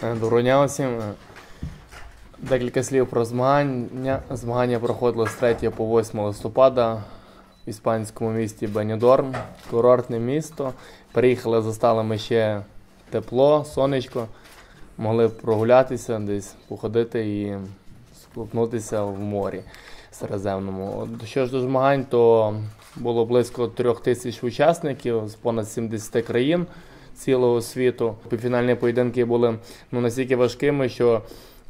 Доброго. Е, Декілька слів про змагання. Змагання проходили з 3 по 8 листопада в іспанському місті Бенідорм, курортне місто. Приїхали, застали ми ще тепло, сонечко. Могли прогулятися, десь походити і скупнутися в морі Середземному. Що ж до змагань, то було близько трьох тисяч учасників з понад 70 країн цілого світу. Півфінальні поєдинки були ну, настільки важкими, що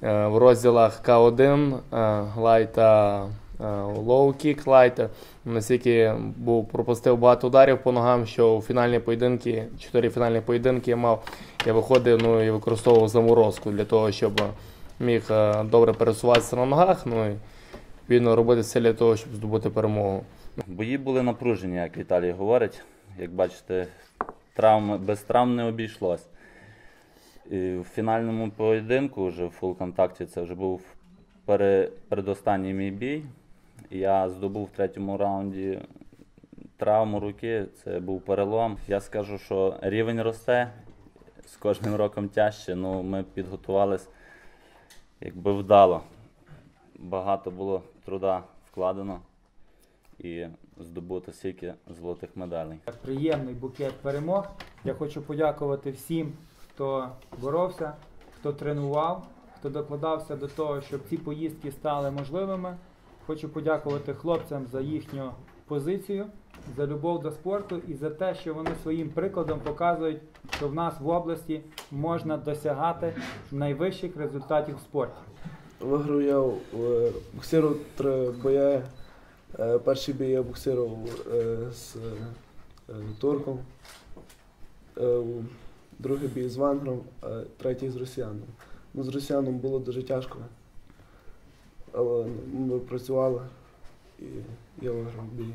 е, в розділах К1 е, лайт та е, лоу-кік лайта настільки був пропустив багато ударів по ногам, що у фінальні поєдинки, чотири фінальні поєдинки я мав, я виходив ну, і використовував заморозку для того, щоб міг добре пересуватися на ногах. Ну і відно робити все для того, щоб здобути перемогу. Бої були напружені, як Віталій говорить. Як бачите, травм, без травм не обійшлось. І в фінальному поєдинку, вже в фул-контакті, це вже був пере, передостанній мій бій. Я здобув в третьому раунді травму руки, це був перелом. Я скажу, що рівень росте, з кожним роком тяжче, ну ми підготувались якби вдало. Багато було труда вкладено і здобуто стільки золотих медалей. приємний букет перемог. Я хочу подякувати всім, хто боровся, хто тренував, хто докладався до того, щоб ці поїздки стали можливими. Хочу подякувати хлопцям за їхню позицію, за любов до спорту і за те, що вони своїм прикладом показують, що в нас в області можна досягати найвищих результатів в спорті. Виграв я е, боксирував три бої. Е, Перший бій я боксирував е, з е, турком, другий бій з венгром, третій з росіяном. Ну, з росіяном було дуже тяжко. Але ми працювали і я виграв бій.